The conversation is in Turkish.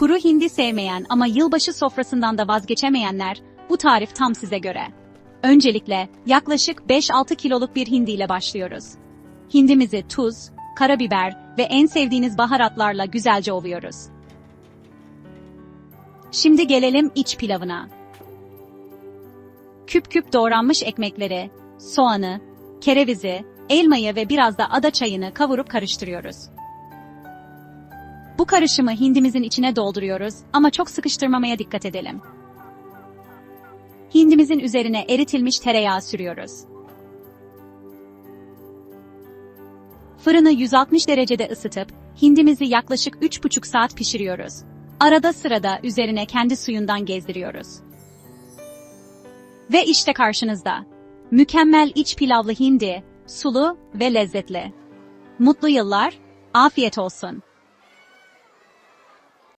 Kuru hindi sevmeyen ama yılbaşı sofrasından da vazgeçemeyenler, bu tarif tam size göre. Öncelikle yaklaşık 5-6 kiloluk bir hindi ile başlıyoruz. Hindimizi tuz, karabiber ve en sevdiğiniz baharatlarla güzelce ovuyoruz. Şimdi gelelim iç pilavına. Küp küp doğranmış ekmekleri, soğanı, kerevizi, elmayı ve biraz da ada çayını kavurup karıştırıyoruz. Bu karışımı hindimizin içine dolduruyoruz ama çok sıkıştırmamaya dikkat edelim. Hindimizin üzerine eritilmiş tereyağı sürüyoruz. Fırını 160 derecede ısıtıp hindimizi yaklaşık 3,5 saat pişiriyoruz. Arada sırada üzerine kendi suyundan gezdiriyoruz. Ve işte karşınızda. Mükemmel iç pilavlı hindi, sulu ve lezzetli. Mutlu yıllar, afiyet olsun.